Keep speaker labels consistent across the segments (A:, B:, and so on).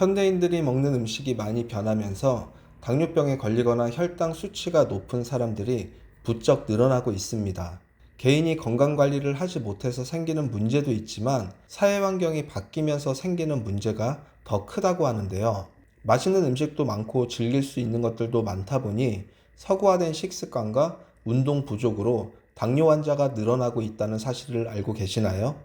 A: 현대인들이 먹는 음식이 많이 변하면서 당뇨병에 걸리거나 혈당 수치가 높은 사람들이 부쩍 늘어나고 있습니다. 개인이 건강 관리를 하지 못해서 생기는 문제도 있지만 사회 환경이 바뀌면서 생기는 문제가 더 크다고 하는데요. 맛있는 음식도 많고 즐길 수 있는 것들도 많다 보니 서구화된 식습관과 운동 부족으로 당뇨 환자가 늘어나고 있다는 사실을 알고 계시나요?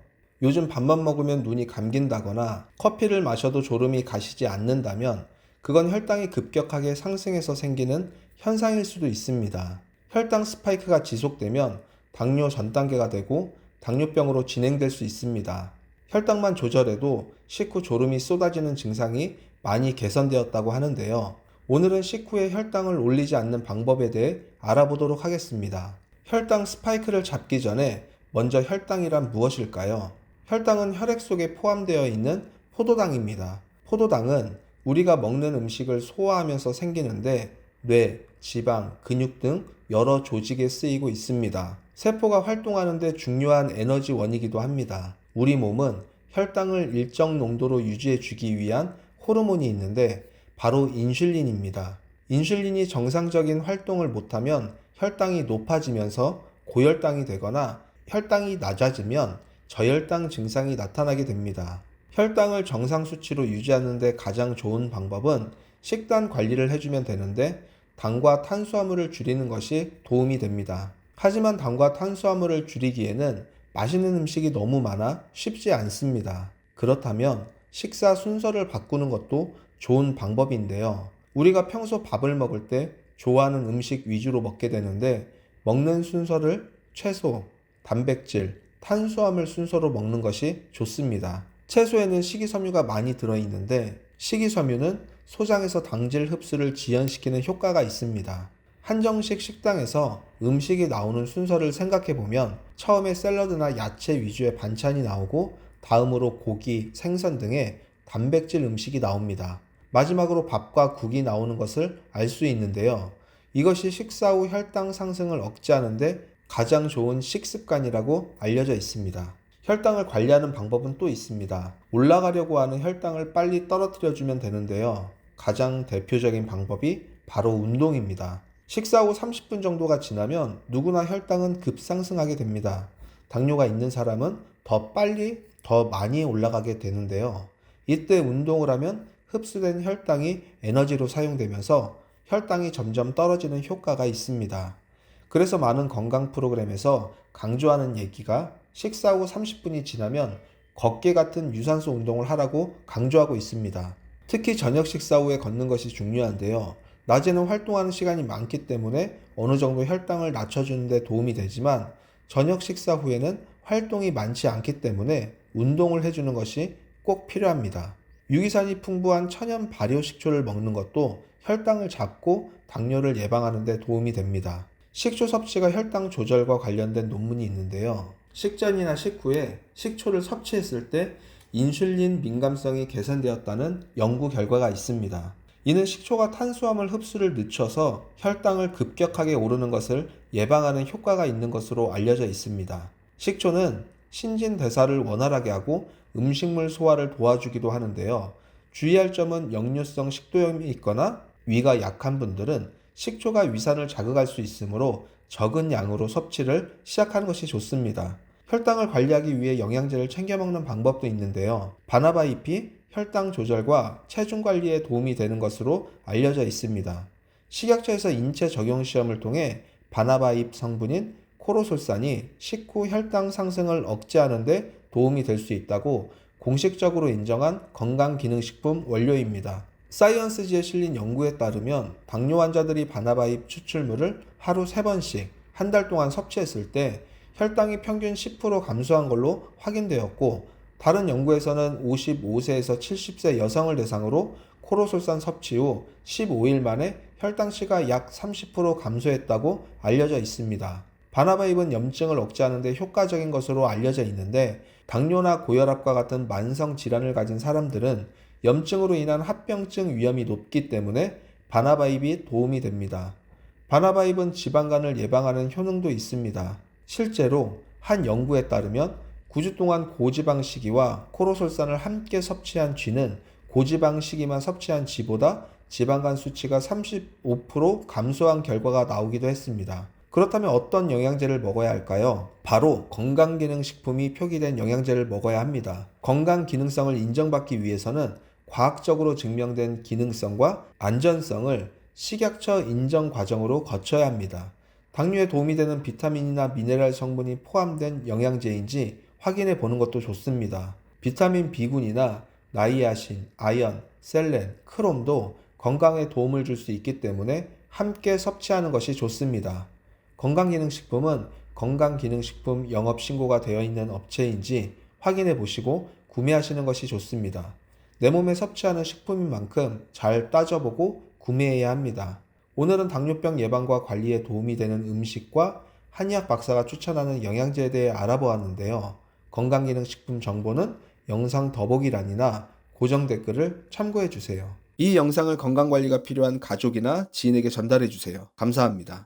A: 요즘 밥만 먹으면 눈이 감긴다거나 커피를 마셔도 졸음이 가시지 않는다면 그건 혈당이 급격하게 상승해서 생기는 현상일 수도 있습니다. 혈당 스파이크가 지속되면 당뇨 전 단계가 되고 당뇨병으로 진행될 수 있습니다. 혈당만 조절해도 식후 졸음이 쏟아지는 증상이 많이 개선되었다고 하는데요. 오늘은 식후에 혈당을 올리지 않는 방법에 대해 알아보도록 하겠습니다. 혈당 스파이크를 잡기 전에 먼저 혈당이란 무엇일까요? 혈당은 혈액 속에 포함되어 있는 포도당입니다. 포도당은 우리가 먹는 음식을 소화하면서 생기는데 뇌, 지방, 근육 등 여러 조직에 쓰이고 있습니다. 세포가 활동하는데 중요한 에너지원이기도 합니다. 우리 몸은 혈당을 일정 농도로 유지해 주기 위한 호르몬이 있는데 바로 인슐린입니다. 인슐린이 정상적인 활동을 못하면 혈당이 높아지면서 고혈당이 되거나 혈당이 낮아지면 저혈당 증상이 나타나게 됩니다. 혈당을 정상 수치로 유지하는 데 가장 좋은 방법은 식단 관리를 해주면 되는데 당과 탄수화물을 줄이는 것이 도움이 됩니다. 하지만 당과 탄수화물을 줄이기에는 맛있는 음식이 너무 많아 쉽지 않습니다. 그렇다면 식사 순서를 바꾸는 것도 좋은 방법인데요. 우리가 평소 밥을 먹을 때 좋아하는 음식 위주로 먹게 되는데 먹는 순서를 채소, 단백질, 탄수화물 순서로 먹는 것이 좋습니다. 채소에는 식이섬유가 많이 들어있는데 식이섬유는 소장에서 당질 흡수를 지연시키는 효과가 있습니다. 한정식 식당에서 음식이 나오는 순서를 생각해 보면 처음에 샐러드나 야채 위주의 반찬이 나오고 다음으로 고기, 생선 등의 단백질 음식이 나옵니다. 마지막으로 밥과 국이 나오는 것을 알 수 있는데요. 이것이 식사 후 혈당 상승을 억제하는데 가장 좋은 식습관이라고 알려져 있습니다. 혈당을 관리하는 방법은 또 있습니다. 올라가려고 하는 혈당을 빨리 떨어뜨려주면 되는데요. 가장 대표적인 방법이 바로 운동입니다. 식사 후 30분 정도가 지나면 누구나 혈당은 급상승하게 됩니다. 당뇨가 있는 사람은 더 빨리, 더 많이 올라가게 되는데요. 이때 운동을 하면 흡수된 혈당이 에너지로 사용되면서 혈당이 점점 떨어지는 효과가 있습니다. 그래서 많은 건강 프로그램에서 강조하는 얘기가 식사 후 30분이 지나면 걷기 같은 유산소 운동을 하라고 강조하고 있습니다. 특히 저녁 식사 후에 걷는 것이 중요한데요. 낮에는 활동하는 시간이 많기 때문에 어느 정도 혈당을 낮춰주는 데 도움이 되지만 저녁 식사 후에는 활동이 많지 않기 때문에 운동을 해주는 것이 꼭 필요합니다. 유기산이 풍부한 천연 발효 식초를 먹는 것도 혈당을 잡고 당뇨를 예방하는 데 도움이 됩니다. 식초 섭취가 혈당 조절과 관련된 논문이 있는데요. 식전이나 식후에 식초를 섭취했을 때 인슐린 민감성이 개선되었다는 연구 결과가 있습니다. 이는 식초가 탄수화물 흡수를 늦춰서 혈당을 급격하게 오르는 것을 예방하는 효과가 있는 것으로 알려져 있습니다. 식초는 신진대사를 원활하게 하고 음식물 소화를 도와주기도 하는데요. 주의할 점은 역류성 식도염이 있거나 위가 약한 분들은 식초가 위산을 자극할 수 있으므로 적은 양으로 섭취를 시작하는 것이 좋습니다. 혈당을 관리하기 위해 영양제를 챙겨 먹는 방법도 있는데요. 바나바 잎이 혈당 조절과 체중 관리에 도움이 되는 것으로 알려져 있습니다. 식약처에서 인체 적용 시험을 통해 바나바 잎 성분인 코로솔산이 식후 혈당 상승을 억제하는 데 도움이 될 수 있다고 공식적으로 인정한 건강기능식품 원료입니다. 사이언스지에 실린 연구에 따르면 당뇨 환자들이 바나바잎 추출물을 하루 3번씩 한 달 동안 섭취했을 때 혈당이 평균 10% 감소한 걸로 확인되었고 다른 연구에서는 55세에서 70세 여성을 대상으로 코로솔산 섭취 후 15일 만에 혈당치가 약 30% 감소했다고 알려져 있습니다. 바나바잎은 염증을 억제하는 데 효과적인 것으로 알려져 있는데 당뇨나 고혈압과 같은 만성 질환을 가진 사람들은 염증으로 인한 합병증 위험이 높기 때문에 바나바잎이 도움이 됩니다. 바나바잎은 지방간을 예방하는 효능도 있습니다. 실제로 한 연구에 따르면 9주 동안 고지방 식이와 코로솔산을 함께 섭취한 쥐는 고지방 식이만 섭취한 쥐보다 지방간 수치가 35% 감소한 결과가 나오기도 했습니다. 그렇다면 어떤 영양제를 먹어야 할까요? 바로 건강기능식품이 표기된 영양제를 먹어야 합니다. 건강 기능성을 인정받기 위해서는 과학적으로 증명된 기능성과 안전성을 식약처 인정 과정으로 거쳐야 합니다. 당뇨에 도움이 되는 비타민이나 미네랄 성분이 포함된 영양제인지 확인해 보는 것도 좋습니다. 비타민 B군이나 나이아신, 아연, 셀렌, 크롬도 건강에 도움을 줄 수 있기 때문에 함께 섭취하는 것이 좋습니다. 건강기능식품은 건강기능식품 영업신고가 되어 있는 업체인지 확인해 보시고 구매하시는 것이 좋습니다. 내 몸에 섭취하는 식품인 만큼 잘 따져보고 구매해야 합니다. 오늘은 당뇨병 예방과 관리에 도움이 되는 음식과 한의학 박사가 추천하는 영양제에 대해 알아보았는데요. 건강기능식품 정보는 영상 더보기란이나 고정 댓글을 참고해 주세요. 이 영상을 건강관리가 필요한 가족이나 지인에게 전달해 주세요. 감사합니다.